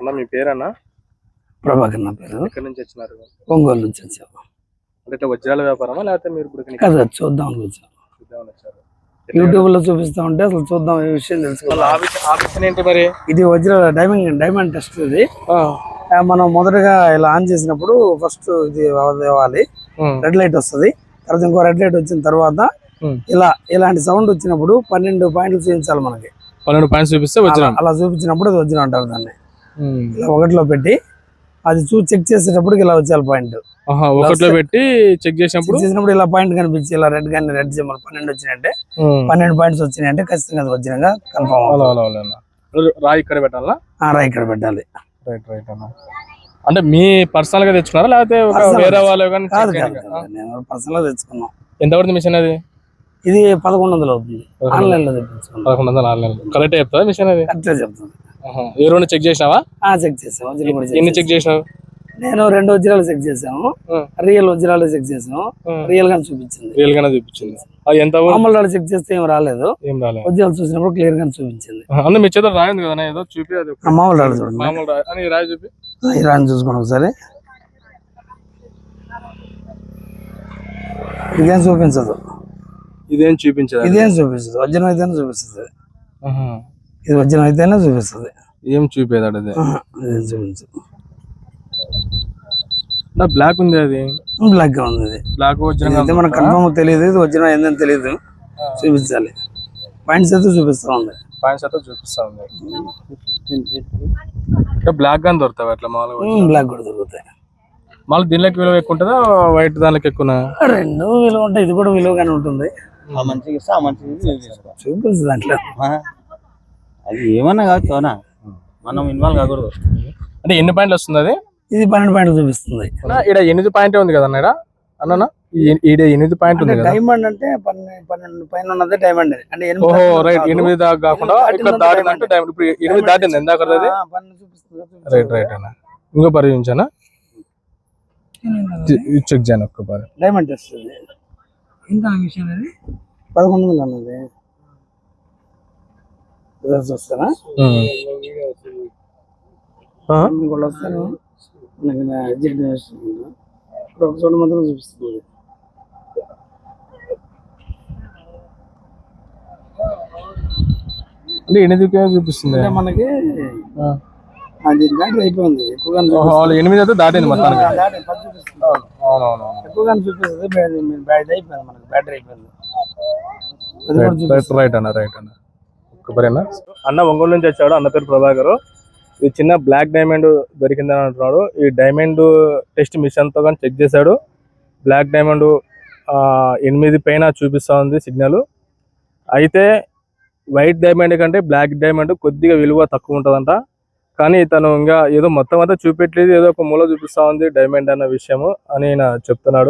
అన్న మీ పేరన్నా? ప్రభాకర్ నా పేరు. ఎక్కడి నుంచి వచ్చినారు? ఒంగోలు నుంచి వచ్చాము అంటే ఇట్లా వజ్రాల వ్యాపారమా లేకపోతే మీరు ఇప్పుడు కదా చూద్దాం వచ్చాము చూద్దామని వచ్చారు. యూట్యూబ్లో చూపిస్తా ఉంటే అసలు చూద్దాం ఈ విషయం తెలుసుకోవాలి. ఏంటి మరి? ఇది వజ్ర డైమండ్ డైమండ్ టెస్ట్ ఇది. మనం మొదటగా ఇలా ఆన్ చేసినప్పుడు ఫస్ట్ ఇది ఇవ్వాలి రెడ్ లైట్ వస్తుంది. తర్వాత ఇంకో రెడ్ లైట్ వచ్చిన తర్వాత. ఇలా ఇలాంటి సౌండ్ వచ్చినప్పుడు పన్నెండు పాయింట్లు చూపించాలి మనకి. పన్నెండు పాయింట్స్ చూపిస్తే అలా చూపించినప్పుడు అది వజ్రం అంటారు దాన్ని. ఒకటిలో పెట్టి అది చూసి చెక్ చేసేటప్పుడు ఇలా వచ్చేయాలి పాయింట్. ఒకటిలో పెట్టి చెక్ చేసినప్పుడు? చేసినప్పుడు ఇలా పాయింట్ కనిపించి ఇలా రెడ్ కానీ రెడ్ సింబల్ పన్నెండు వచ్చినాయంటే పన్నెండు పాయింట్స్ వచ్చినాయంటే ఖచ్చితంగా అది వచ్చినాక కన్ఫర్మ్ అన్న. రాయి ఇక్కడ పెట్టాలా? రా ఇక్కడ పెట్టాలి. రైట్ రైట్ అన్న. అంటే మీ పర్సనల్గా తెచ్చుకున్నారా? లేకపోతే వేరే వాళ్ళు కానీ కాదు పర్సనల్గా తెచ్చుకున్నాం. ఎంత పడుతుంది మిషన్ అది? ఇది పదకొండు వందలు అవుతుంది. ఆన్లైన్లో తెప్పించుకున్నాం. పదకొండు వందల నెలలు కరెక్ట్ చెప్తా మిషన్ అది? కరెక్ట్గా చెప్తుంది ఏ రెండు చెక్ చేసినావా? ఆ చెక్ చేసాం వజ్రాలు కూడా ఎన్ని చెక్ చేసినావు? చేసాం. నేను రెండు వజ్రాలు చెక్ చేసాము. రియల్ వజ్రాలు చెక్ చేసాము. రియల్ గానే చూపించింది. రియల్ గానే చూపించింది. ఎంత మామూలు చెక్ చేస్తే ఏం రాలేదు. ఏం రాలే వజ్రాలు చూసినప్పుడు క్లియర్ గానే చూపించింది. అందులో మీ చేతులు రాయింది కదా ఏదో చూపి అది మామూలు వాళ్ళు చూడండి. మామూలు రాయి చూపి. ఈ రాని చూసుకోండి ఒకసారి. ఇదేం చూపించదు. ఇదేం చూపించదు. ఇదేం చూపించదు. వజ్రం అయితేనే చూపిస్తుంది. ఇది వజ్రం అయితేనే చూపిస్తుంది. ఏం చూపేదాడు అది ఆహా, ఇదేం చూపించదు బ్లాక్ ఉంది అది. బ్లాక్గా ఉంది బ్లాక్ వజ్రం అయితే మనకు కన్ఫర్మ్ తెలియదు ఇది వజ్రం ఏందని తెలియదు చూపించాలి. పాయింట్స్ అయితే చూపిస్తా ఉంది. పాయింట్స్ అయితే చూపిస్తా ఉంది. ఇంకా బ్లాక్ గాని దొరుకుతాయి అట్లా మామూలుగా బ్లాక్ కూడా దొరుకుతాయి. మళ్ళీ దీనిలోకి విలువ ఎక్కువ ఉంటుందా వైట్ దానిలోకి ఎక్కువ రెండు విలువ ఉంటాయి ఇది కూడా విలువగానే ఉంటుంది. ఆ మంచిగా ఇస్తే ఆ మంచిగా యూజ్ చేసుకో చూపిస్తుంది దాంట్లో. అది ఏమన్నా కావచ్చు అవునా? మనం ఇన్వాల్వ్ కాకూడదు. అంటే ఎన్ని పాయింట్లు వస్తుంది అది? ఇది పన్నెండు పాయింట్లు చూపిస్తుంది. ఇక్కడ ఎనిమిది పాయింట్ ఉంది కదా అన్న అన్న ఈడ ఎనిమిది పాయింట్ అంటే ఉంది కదా? డైమండ్ అంటే పన్నెండు పైన ఉన్నదే డైమండ్ అంటే ఎనిమిది ఓహో దాటినది రైట్ కాదు. ఎనిమిది దాకా కాకుండా ఎనిమిది ఇక్కడ దాటిందంటే డైమండ్ ఇప్పుడు ఎనిమిది దాటింది ఎందాక. రైట్ రైట్ అన్న. ఇంకో పరిగణించానా చెక్ చేయను ఒక్క పరి? డైమండ్ ఇది. ఎంత విషయం అది? పదకొండు వందలు అన్నది. రిజల్ట్స్ వస్తానా ఇంకోటి వస్తాను మనకి నా ఎగ్జిట్ చేస్తుంది. ఇప్పుడు ఒక చోట మాత్రం చూపిస్తుంది. అంటే చూపిస్తుంది. మనకి. అది అయిపోయింది ఎక్కువగా ఎనిమిది అయితే దాటింది మొత్తానికి. ఎక్కువగా చూపిస్తుంది. బ్యాటరీ అయిపోయింది మనకి. బ్యాటరీ అయిపోయింది. కూడా రైట్ అన్న రైట్ అన్న. కొబ్బరినా అన్న ఒంగోలు నుంచి వచ్చాడు. అన్న పేరు ప్రభాకర్. ఇది చిన్న బ్లాక్ డైమండ్ దొరికిందని అంటున్నాడు. ఈ డైమండ్ టెస్ట్ మిషన్తో కానీ చెక్ చేశాడు. బ్లాక్ డైమండ్ ఎనిమిది పైన చూపిస్తా ఉంది సిగ్నల్ అయితే వైట్ డైమండ్ కంటే బ్లాక్ డైమండ్ కొద్దిగా విలువ తక్కువ ఉంటుందంట. కానీ తను ఇంకా ఏదో మొత్తం అంతా చూపెట్టలేదు. ఏదో ఒక మూల చూపిస్తా ఉంది డైమండ్ అన్న విషయము అని ఆయన చెప్తున్నాడు.